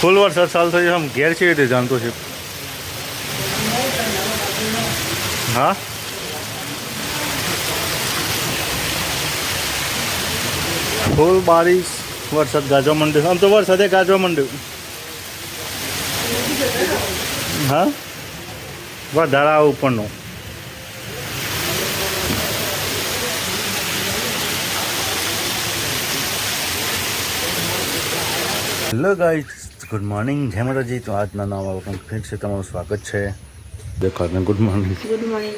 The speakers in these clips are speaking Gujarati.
ફૂલ વરસાદ ચાલુ થઈ આમ ઘેર છે રીતે જાણતો છે? હા? ફૂલ બારીશ, વરસાદ ગાજવા માંડ્યો. આમ તો વરસાદે ગાજવા માંડ્યું. હા? વધારા ઉપરનો. હેલો ગાઈઝ ગુડ મોર્નિંગ જય માતાજી તો આજના નવા વખત ફેર છે તમારું સ્વાગત છે. દેખાડને ગુડ મોર્નિંગ ગુડ મોર્નિંગ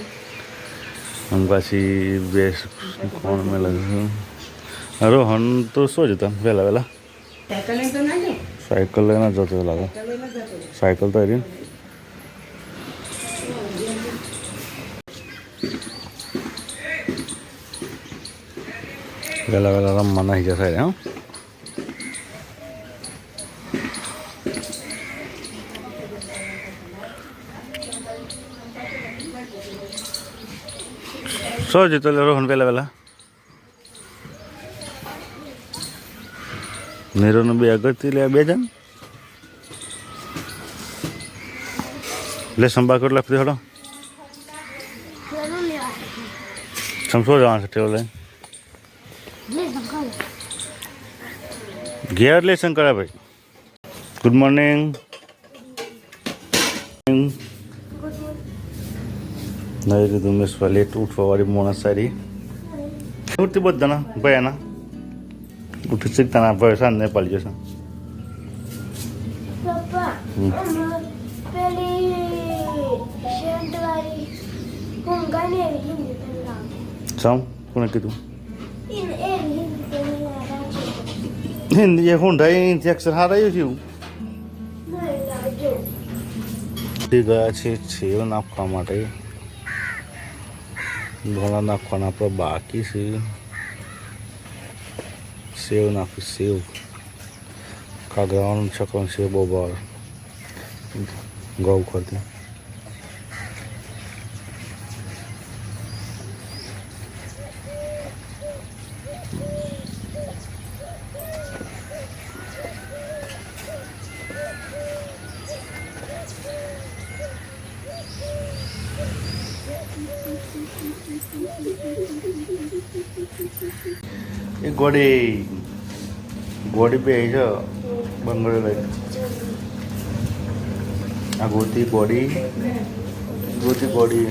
હું પાછી બે કોણ મેં લખ્યું રોહન તો શું જતા? વહેલા વહેલા સાયકલ લઈને જતો લાગે. સાયકલ તો હરી વહેલા વહેલા રમવા હિજા જશે હા. શું જતો લે રોહન વહેલા વહેલા નીરોનું બે અગત્ય લે બે જણ લે સંભા કેટલા ફરી હડો સમસો જવાનું છે ટેવો લઈને ઘેર લેસન કરા ભાઈ ગુડ મોર્નિંગ નહીં કીધું મેં લેટ ઉઠવા વાળી મોણસ સારી. ઉઠતી બધાના ભયાના. ઉઠી શીખતા ભય સાંજ ને પાડી જશે. સમ કોને કીધું? એ હિન્દી એ હુંડાઈ અક્ષર હારાયું ઉઠી ગયા છે નાખવા માટે. ધોળા નાખવાના આપણે બાકી છે સેવ નાખી સેવ કાગરાવાનું છકવાનું સેવ બહુ ભાવે ઘઉં ખરતી ગોડી. ગોડી બે છે બંગડો લઈ. આ ગોતી ગોડી. ગોતી ગોડી.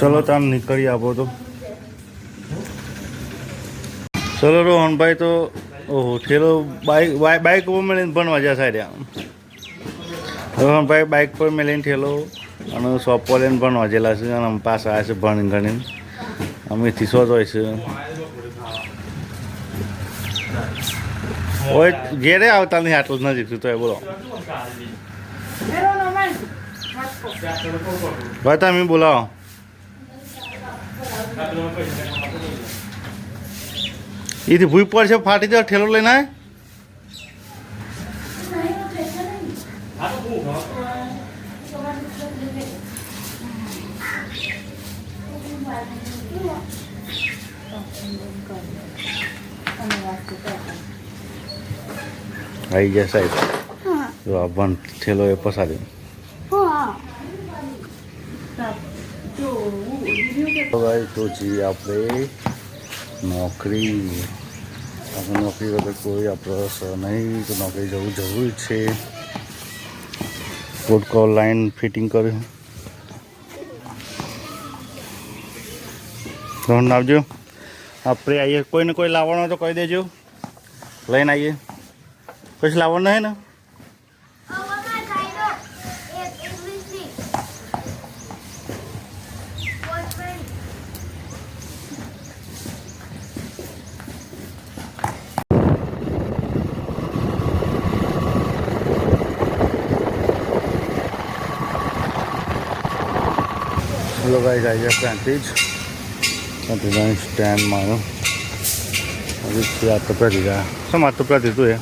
ચલો તાર નીકળી આપો તો. ચલો રોહનભાઈ તો, ઓહો, ઠેલો બાઈક બાઈક ઉપર મેળીને ભણવા જશે રહ્યા રોહનભાઈ બાઈક પર મેળીને ઠેલો અને શોપ પર લઈને ભણવા જેલા છે અને પાછા આવે છે ભણી ગણીને. અમેથી શોધ હોય છે. ઓય, ઘેરે આવતા નહીં, આટલું જ નજીક તો એ બોલો. ભાઈ, તમે બોલાવો. એથી ભૂઈ છે ફાટી જાય, ઠેલો લઈને આવી ગયા સાહેબ. જો આ ભણ ઠેલો એ ભાઈ તો જી આપણે નોકરી. આપણે નોકરી વગર કોઈ આપણો નહીં તો નોકરી જવું જરૂરી છે. કોડકો લાઈન ફિટિંગ કર્યું. ધોરણ આવજો આપણે આવીએ કોઈને કોઈ લાવવાનો તો કહી દેજો. લઈને આવીએ પછી લાવવાનું નહીં ને? ગાઈઝ આવી ગયા ત્યાંથી જ ત્યાં સ્ટેન્ડમાં આવ્યો પછી આ તપડા દીધા શું આ તપડા દીધું એ?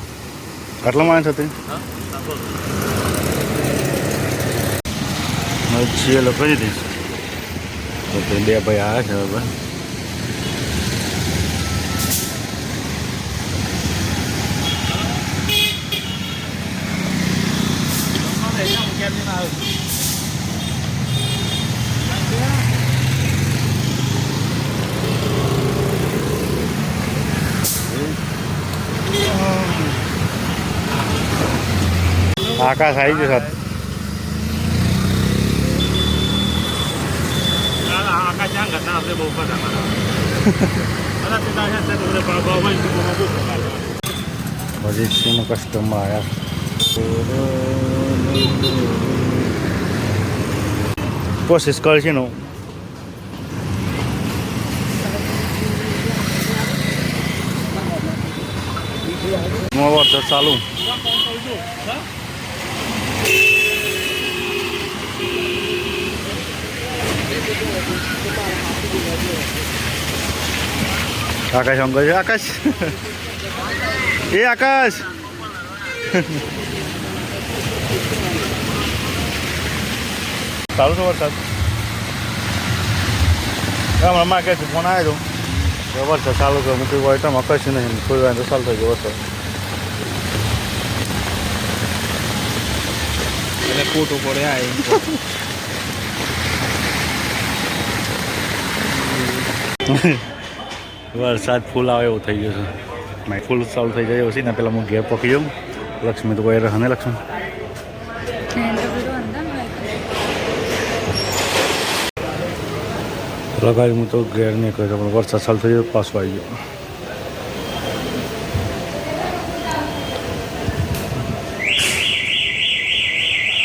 આટલા માણસ હતી? છીએ લોકો જ દઈશ. તો બે ભાઈ આવ્યા છે હવે. આકાશ આવી ગયો સાહેબ. આકાશ જ્યાં ઘટના આપણે બહુ બધા કસ્ટમર આવ્યા. કોશિશ કરશે નું વરસાદ ચાલુ. અંકલ છે. આકાશ. એ આકાશ. સારું છે વરસાદ? હમણાં માર્કેટ ફોન આવ્યો હતો કે વરસાદ ચાલુ છે મૂકી હોય તો કશું નહીં તો ચાલુ થઈ ગયો વરસાદ. એટલે ખોટું પડે આ વરસાદ ફૂલ આવે એવું થઈ ગયું છે. મેં ફૂલ ચાલુ થઈ જાય પછી ને, પેલા હું ઘેર પકી જાઉં. લક્ષ્મી તો કોઈ રહે લક્ષ્મી. લગાવી હું તો ઘેર નહીં કર્યો પણ વરસાદ ચાલુ થઈ ગયો, પાછો આવી ગયો.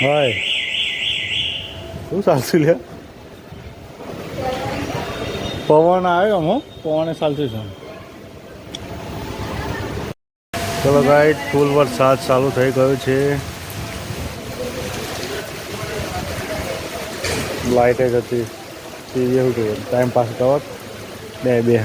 હાય શું ચાલતું લે પવન આવ્યો હું, પવને ચાલતું છે. ચલો ગાઈડ ફૂલ વરસાદ ચાલુ થઈ ગયો છે. લાઇટે જ હતી. ટીવી એવું કહ્યું ટાઈમ પાસ કરવા બે બે.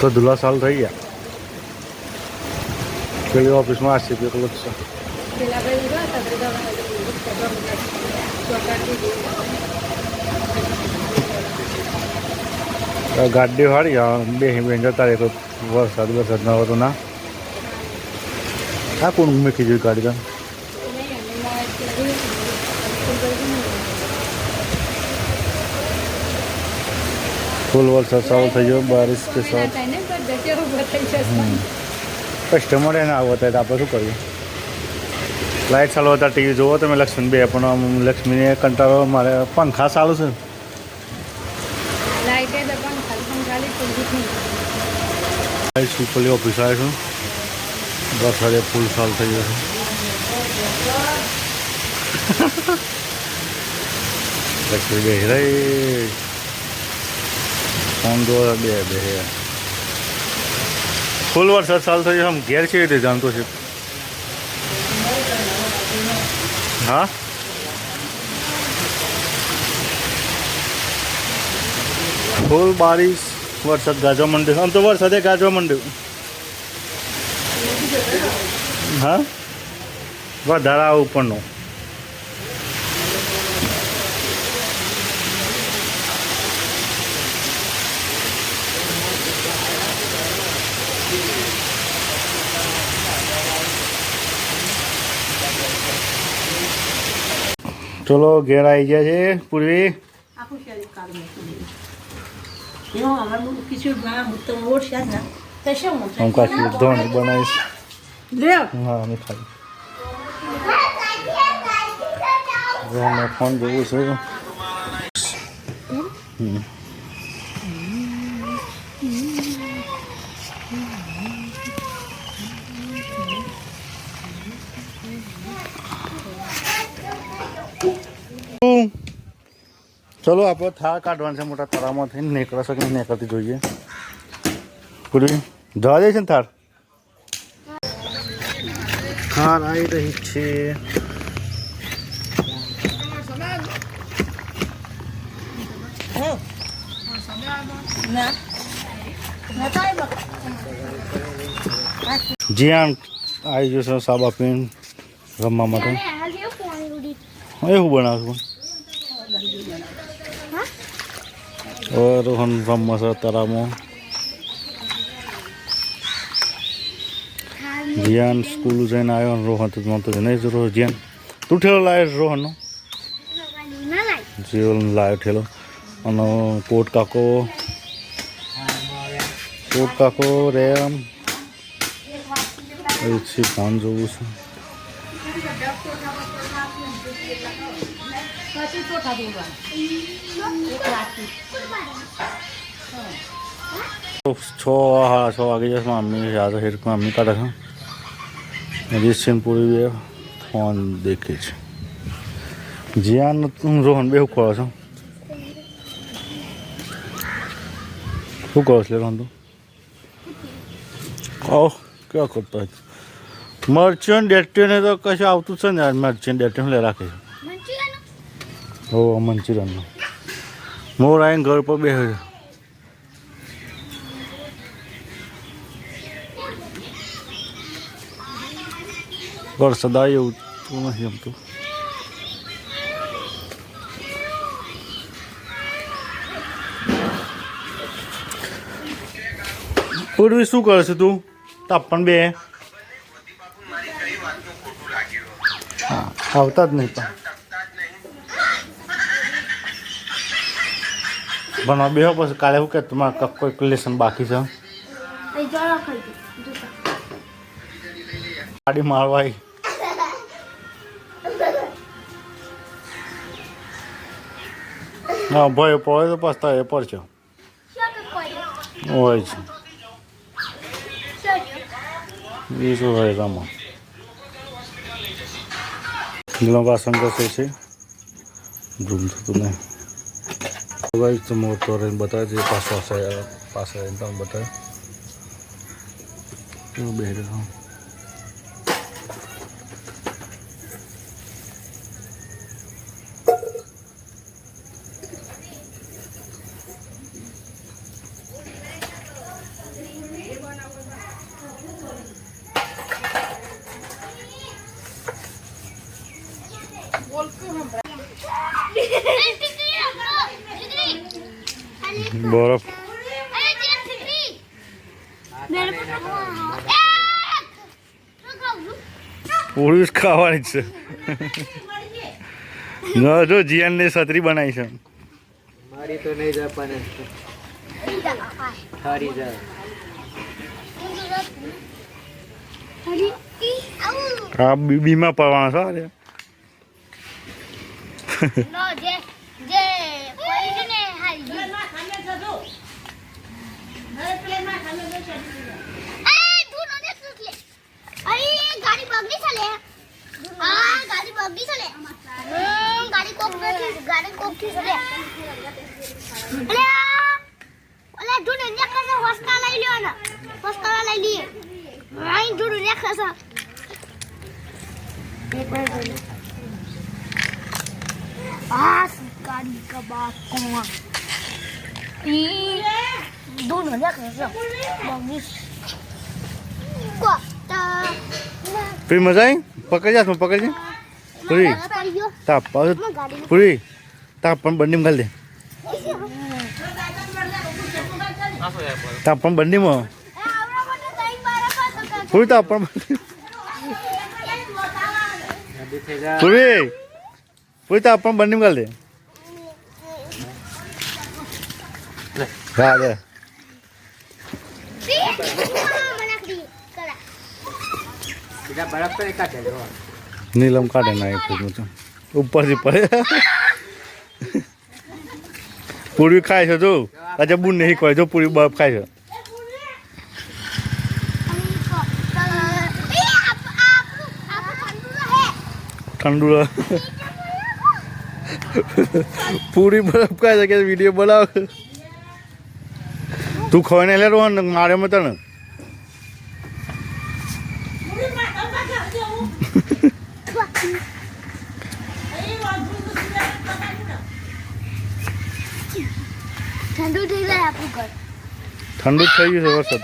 તો ધુલા સાલ થઈ ગયા. પેલી ઓફિસમાં આસી એકલો જ છે પેલા ભાઈ ગયા હતા તો દવા આ ગાડી વાળી આ બે બેન જતા રહે તો વરસાદ વરસાદ ના હોય તો ના આ કોણ મૂકી જોઈ ગાડી તો ફૂલ વરસાદ ચાલુ થઈ ગયો બારિશ કે સાથ કસ્ટમર એને આવો થાય તો આપણે શું કરીએ? લાઇટ ચાલુ હતા ટીવી જોવો તમે લક્ષ્મી બે પણ આમ લક્ષ્મીને કંટાળો મારે પંખા ચાલુ છે. સુપરલી ઓફિસ આવે છું. વરસાદે ફૂલ ચાલુ થઈ જશે. લક્ષ્મી બે રહી ફોન દો બે બે ફૂલ વરસાદ ચાલુ થઈ આમ ઘેર છે રીતે જાણતો છે? હા? ફૂલ બારીશ, વરસાદ ગાજવા માંડ્યો આમ તો વરસાદે ગાજવા માંડ્યો. હા? વધારા ઉપરનો ચલો ઘેર આવી ગયા છે પૂર્વી. હું કાચી ધોણ બનાવીશ. હા અમે ખાઈ ફોન જોવું છું. ચલો આપણે થા કાઢવાનું છે મોટા તળામાં થઈને નીકળે છે કે નીકળતી જોઈએ. પૂરી જવા દે છે ને થાળ? થાળ આવી રહી છે. જ્યાં આવી જશે સાબા પીણ રમવા માટે. એવું બનાવશું રોહન છે તળાવમાં જીયાન સ્કૂલ જઈને આવ્યો અને રોહન તો નહોતો નહીં જ રોહ જીયાન તું ઠેલો લાવ્યો રોહનનો ના જીવન લાવ્યો ઠેલો અને કોટ કાકો કોટ કાકો રેમ એ છે ફોન જોવું છે પછી વાટકી છ સાડા છ વાગે જશે. મમ્મી યાદ હેરકમાં મમ્મી કાઢે છે. રીસિન પૂરી ફોન દેખે છે. જ્યાં રોહન બે કરો છો? શું કરો છો રોહન તું? ઓહ ક્યાં કરતા મરચન ડેટીને તો કશું આવતું છે ને મરચન ડેટી લઈ રાખે છે? હો મંચુરિયનનું મોર આવીને ઘર પર બેસે છે. વરસાદ આવ્યો એવું નથી જમતું. પૂર્વી શું કરે છે તું? તાપણ બે. હા આવતા જ નહીં પણ. ભણવા બેહો પછી કાલે શું કે તમારે કોઈ લેસન બાકી છે? ગાડી મારવા હા, ભાઈ પડે તો પસ્તા એ પડશે. હોય છે. એ શું હોય રમો લોકો આશંકા છે ધૂમ થતું નહીં. ભાઈ તો મોટો રહીને બતાવે છે પાછો પાસે આવીને તમે બતાવે. કેવું બે રહ્યો પૂરી જ ખાવાની છે. ના જો જીયાનને છત્રી બનાવી છે. મારી તો નહીં જાય પણ સારી જાય આ બી- બીમાં પડવાના છે અરે. જે જે કોઈ છે ને હારી ગયું. પ્લેનમાં ખાને જજો હવે પ્લેનમાં ખાને જજો એ, તું નોને સુટ લે. અરે, ગાડી બગડી છે લે. હા, ગાડી બગડી છે લે. હમ, ગાડી કોક નથી, ગાડી કોકથી છે લે. આ, ઓલા ઢૂંઢ નેકળે છે, હોસકા લઈ લ્યો ને. હોસકા લઈ લઈએ. અહીં ઢૂંઢ નેકળે છે. આ ગાડી કબા કોવા ઈ ઢૂંઢ નેકળે છે. બગડી કોતા પેલી મજા આવી? પકડી જાસ પકડજે. પૂરી તાપ પૂરી તાપ પણ બંડીમાં ઘાલ દે. તાપ પણ બંડીમાં પૂરી તાપ પણ પૂરી પૂરી તાપ પણ બંડીમાં ઘાલ દે. હા દે બીજા બરફ તો નહીં કાઢે જો નીલમ કાઢે ના ફૂટનું તો. ઉપરથી પડે. પૂરી ખાય છે, જો. આજે બુન નહીં ખવાય, જો પૂરી બરફ ખાય છે. ઠંડુ પૂરી બરફ ખાય છે, કે વીડિયો બનાવ. તું ખોઈને લે રોહન, મારે મત ને પૂરીમાં તમે ખાજો હું અહીં વાંધું નથી પકાડ્યું ને ઠંડુ થઈ જાય આપણું ઘર ઠંડુ જ થઈ ગયું છે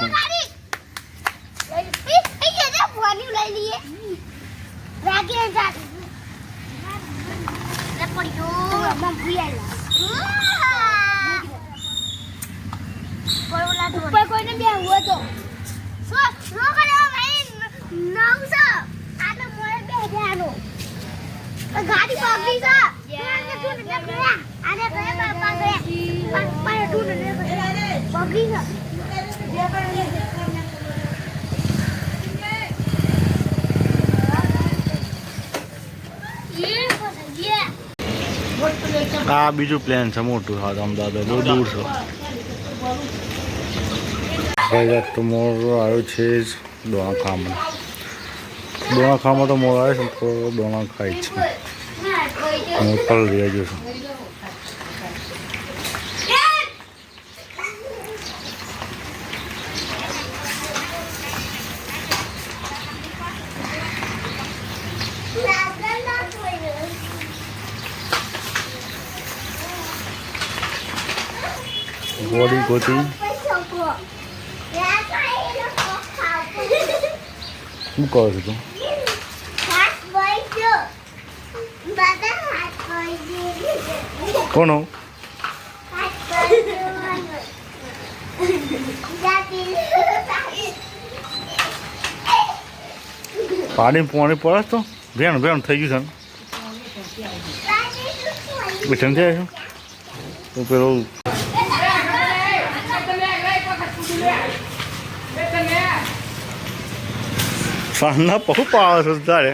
ભૂયાલા ઉપર કોઈને બેહવું હોય તો ગાડી પકડી છે આને તું ને ગયા પકડી છે. આ બીજું પ્લેન છે, મોટું હા અમદાવાદ. બહુ દૂર તો મોડો આવ્યો છે જ દોણાખામાં દોણાખામાં તો મોડો આવે છે તો દોણા ખાય છે. હું પર રહ્યા છું. ગોળી ગોતી. શું કહો છો તું? કોનો? પાણી પાણી પડે તો? ભેણ ભેણ થઈ ગયું છે બેઠન થયા પેલું સાંજના બહુ પાવે છે તારે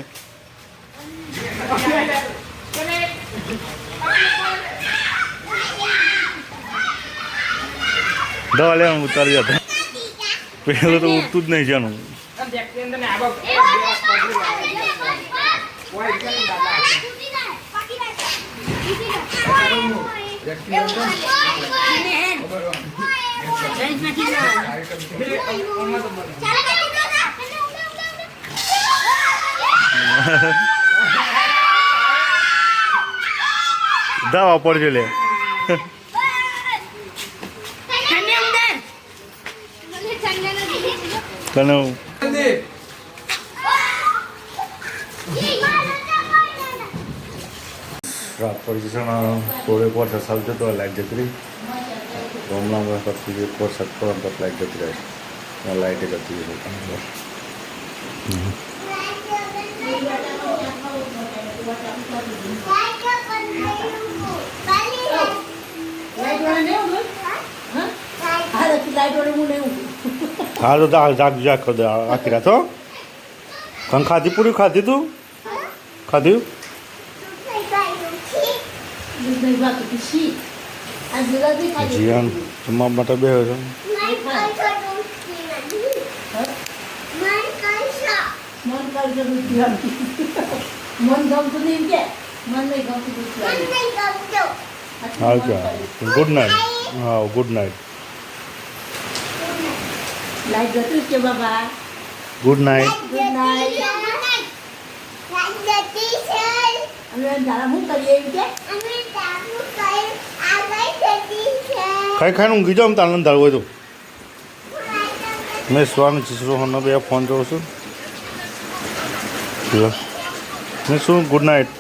દવા લેવાનું ઉતારી જતા પેલું તો ઉઠતું જ નહીં જાનું દવા પડજો લે તને રાત પડી છે ને થોડે પર સસાલ જતો લાઈટ જતી રહી તો હમણાં પછી એક વરસાદ પડે તો લાઈટ રહે લાઈટ જતી રહી હા તો જાગ જાગ કરી દે આખી રાત કંઈ ખાધી પૂરી ખાધી તું ખાધ્યું જીવન જમવા માટે બે છે. મન ગમતું નહીં કે મન નહીં ગમતું ચાલ ગુડ નાઇટ હા ગુડ નાઇટ લાઈટ જતું કે બાબા. ગુડ નાઇટ ગુડ નાઇટ ખાઈ ખાઈને ગીજો જાઉં તારે અંધાર હોય તો. મેં સ્વાનું છીસરો હોનો બે ફોન જોઉં છું. મેં શું? Good night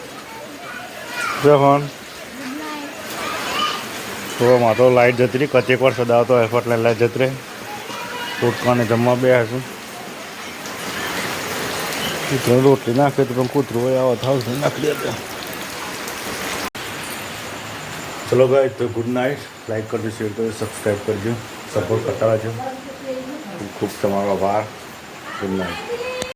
Jay phone. તો માતો લાઇટ જતી રહી. કચેક વાર સદાવતો એફર્ટ એટલે લાઇટ જતી રહી. ઉઠવાને જમવા બે હશું કૂતરો રોટલી નાખે તો પણ કૂતરું આવો થાવ નાખી દે ચલો ભાઈ તો ગુડ નાઇટ લાઈક કરજો શેર કરજો સબસ્ક્રાઈબ કરજો. સપોર્ટ કરતા રહેજો. ખૂબ ખૂબ તમારો આભાર. Good night